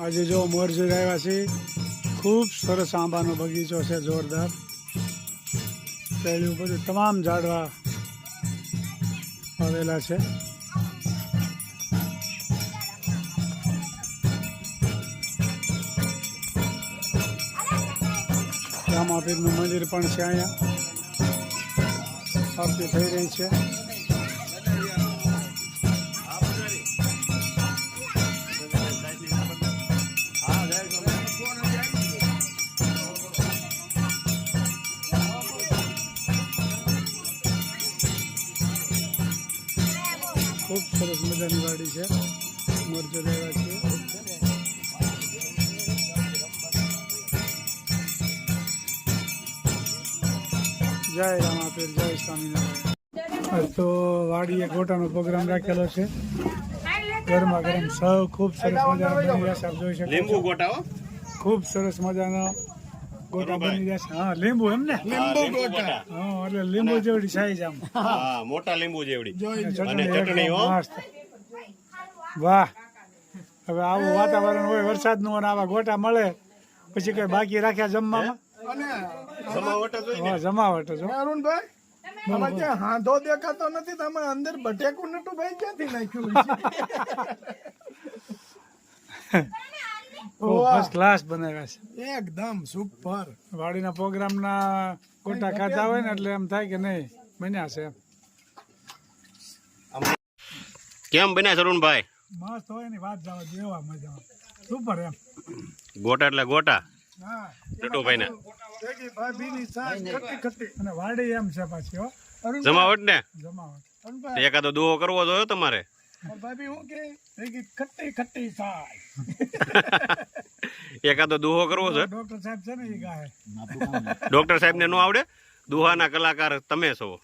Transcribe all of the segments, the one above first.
આજે જો મોર આવ્યા છે, ખૂબ સરસ આંબાનો બગીચો છે, જોરદાર. પહેલું બધું તમામ ઝાડવા આવેલા છે. રામાપીરનું મંદિર પણ છે અહીંયા. આરતી થઈ રહી છે. ખૂબ સરસ મજાની વાડી છે. મરજો રહેવા છે. જય રામાપીર જય સ્વામિનારાયણ. તો વાડીએ ગોટાનો પ્રોગ્રામ રાખેલો છે. ગરમા ગરમ સૌ ખૂબ સરસ મજાનો બની રહ્યા છે આપ જોઈ શકો લીંબુ ખૂબ સરસ મજાનો ગોટા બની જશે છે. હા લીંબુ એમ ને? લીંબુ ગોટા. હા એટલે લીંબુ જેવડી સાઈઝ આમ. હા મોટા લીંબુ જેવડી. અને ચટણી ચટણી હો. વાહ. હવે આવું વાતાવરણ હોય વરસાદનું અને આવા ગોટા મળે પછી કઈ બાકી રાખ્યા જમવામાં? જમાવટ જ જ. અરુણભાઈ આમાં ક્યાં હાંધો દેખાતો નથી તમે અંદર ભટેકું નટું ભાઈ ક્યાંથી નાખ્યું? બહુ ફર્સ્ટ ક્લાસ બનાવ્યા છે. એકદમ સુપર વાડીના પ્રોગ્રામના ગોટા ખાતા હોય ને એટલે એમ થાય કે નહીં બન્યા છે એમ. કેમ બન્યા સરુણભાઈ મસ્ત હોયની વાત જવા જેવા મજા સુપર એમ. ગોટા એટલે ગોટા? હા. ટટુભાઈ ને ભેગી ભાભીની સાસ ખટ્ટી ખટ્ટી અને વાડી એમ છે પાછી હો. જમાવટ ને? જમાવટ. એકાદો દુઓ કરવો જોયો તમારે? ભાભી હું કે ખટ્ટી ખટ્ટી સાસ એકાદો દુહો કરવો છે? ડોક્ટર સાહેબ છે ને એ ગાય. ડોક્ટર સાહેબ ને નો આવડે? દુહાના કલાકાર તમે છો.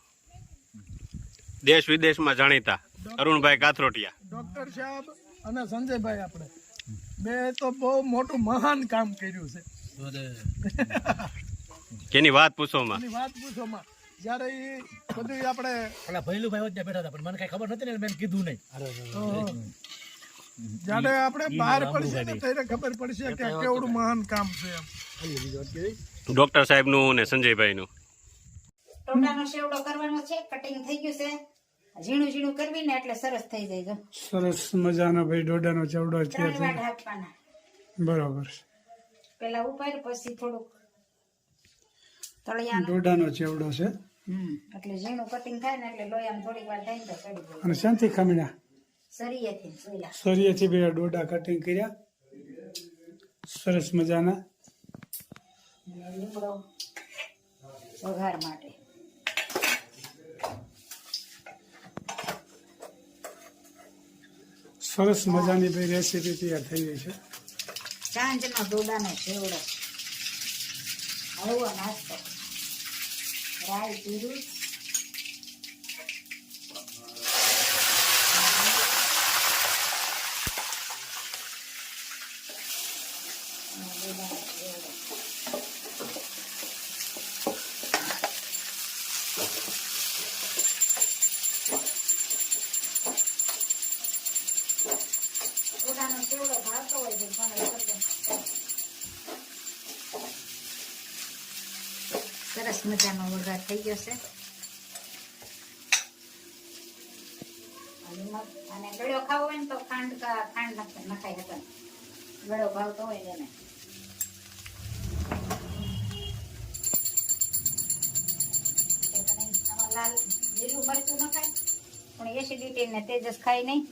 દેશ વિદેશમાં જાણીતા અરુણભાઈ કાથરોટિયા. ડોક્ટર સાહેબ અને સંજયભાઈ આપણે. બે તો બહુ મોટું મહાન કામ કર્યું છે. કેની વાત પૂછોમાં એની વાત પૂછોમાં જ્યારે એ બધું આપણે પેલા ભૈલું ભાઈ ત્યાં બેઠા હતા પણ મને કઈ ખબર નથી ને મેં કીધું નહીં. જ્યારે આપણે બહાર પડશે ને ત્યારે ખબર પડશે કે કેવડું મહાન કામ છે એમ. ડોક્ટર સાહેબનું ને સંજયભાઈ નું ટોટાનો શેવડો કરવાનો છે કટિંગ થઈ ગયું છે. ઝીણું ઝીણું કરવી ને એટલે સરસ થઈ જાય સરસ મજાનો ભાઈ ડોડાનો ચવડો છે બરાબર પેલા ઉપાડ પછી થોડુંક તળિયાનું. ડોડાનો ચેવડો છે. એટલે ઝીણું કટિંગ થાય ને એટલે લોહીમાં થોડીક વાર થાય ને તો ચડી જાય. અને શાંતિ ખામીના? સરિયેથી સોયલા. સરિયેથી બે ડોડા કટિંગ કર્યા. સરસ મજાના. લીમડો વઘાર માટે. સરસ મજાની ભાઈ રેસીપી તૈયાર થઈ ગઈ છે. સાંજનો ડોડાનો છેવડો હળવો નાસ્તો. રાઈ જીરું મજાનો વઘાર થઈ ગયો છે. અને ગળ્યો ખાવો હોય ને તો ખાંડ ખાંડ નખાય હતા ગળ્યો ભાવતો હોય ને એને. લાલ લીલું મરચું નખાય પણ એસિડિટી ને તેજસ ખાય નહીં.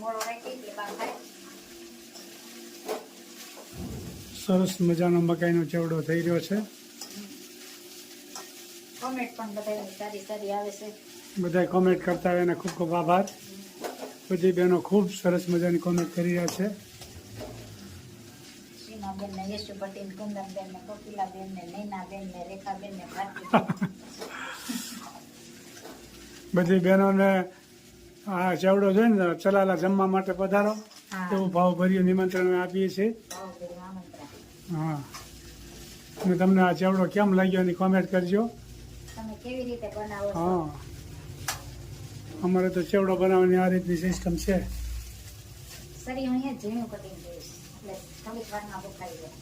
મોડો રાખી એટલે બા ખાય. સરસ મજાનો મકાઈનો ચેવડો થઈ રહ્યો છે. કોમેન્ટ પણ બધા સારી સારી આવે છે. બધા કોમેન્ટ કરતા હોય એને ખૂબ ખૂબ આભાર. બધી બહેનો ખૂબ સરસ મજાની કોમેન્ટ કરી રહ્યા છે. યશુ પટેલ બધી બહેનોને આ ચેવડો જોઈને ને ચલાલા જમવા માટે પધારો. એવું ભાવભર્યું નિમંત્રણ આપીએ છીએ. હા. અને તમને આ ચેવડો કેમ લાગ્યો એની કોમેન્ટ કરજો. તમે કેવી રીતે બનાવો હા. અમારે તો ચેવડો બનાવવાની આ રીતની સિસ્ટમ છે. સરી અહીંયા ઝીણું કટિંગ કરીશ એટલે થોડીક વારમાં બુખાઈ જાય.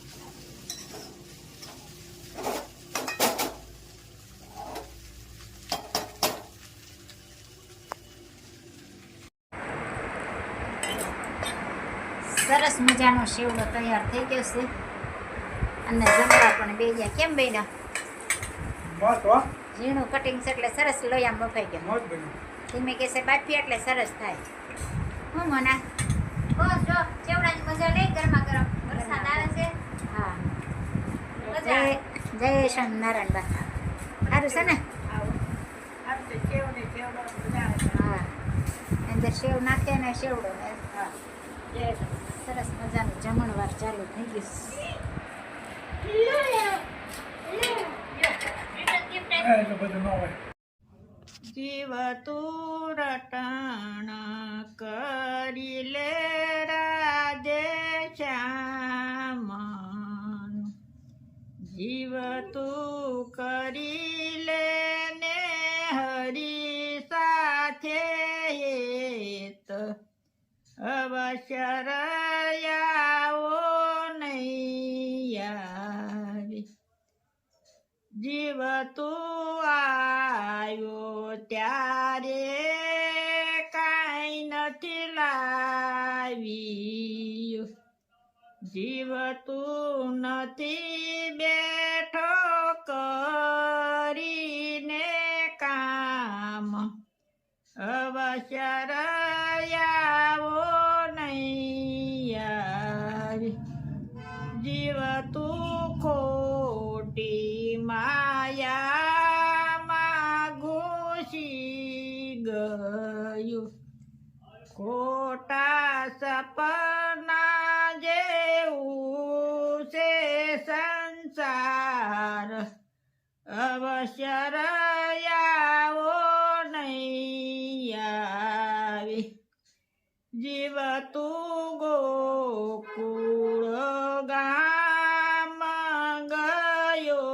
સરસ મજાનો શેવડો તૈયાર થઈ ગયો છે. અને જમવા પણ બે ગયા કેમ બેના ઝીણું કટિંગ છે એટલે સરસ લોયા બફાઈ ગયો. ધીમે કેસે બાફી એટલે સરસ થાય. હું મને? બસ જો ચેવડાની મજા લઈ ગરમા ગરમ. વરસાદ આવે છે. હા. જય આવે. નારાયણ સ્વામિનારાયણ બા સારું છે ને હા. અંદર સેવ નાખે ને સેવડો ને. હા. સરસ મજાનું જમણવાર ચાલુ થઈ ગયું. જીવ તું રટણ કરી લે રાજે શ્યામન જીવ તું કરી લે ને હરી સાથે હેત જીવ તો આવ્યો ત્યારે કાંઈ નથી લાવી જીવ તું નથી બેઠો કરીને કામ. અવસર આવો નહીં જીવ તું ખોટા સપના જેવું છે સંસાર. અવશ્ય રયાવો નહીં જીવ તું ગોકુળ ગામ ગયો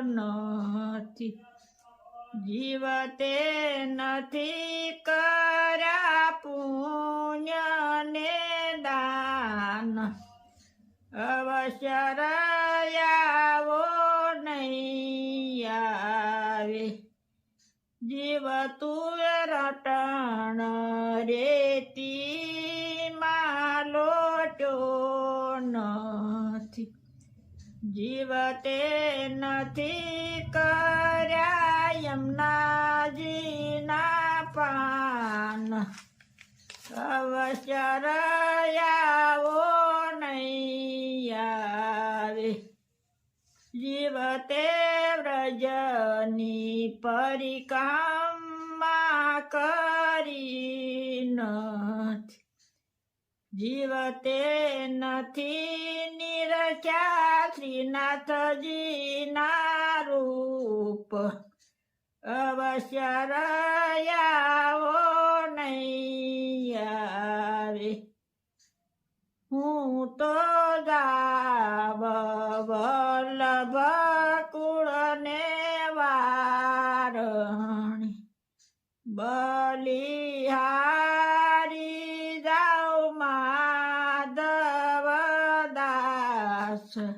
નથી. જીવ તે નથી અવશ્ય રયાવો નહીં આવે. જીવ તું રટણ રેતી માલોટો નથી. જીવ તે નથી કર્યા યમનાજીના પાન. અવશ્ય જીવતે વ્રજની પરિકામા કરી નથી જીવતે નથી નિરખ્યા શ્રીનાથજીના રૂપ અવશ્ય રયાવો દાસ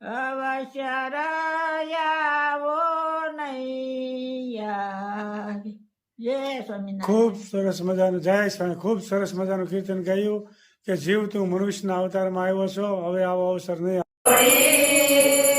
અવશ્ય રયાવો નહીં ખૂબ સરસ મજાનું જય સ્વામી ખૂબ સરસ મજાનું કીર્તન ગાયું કે જીવ તું મનુષ્યના અવતારમાં આવ્યો છો હવે આવો અવસર નહીં આવે.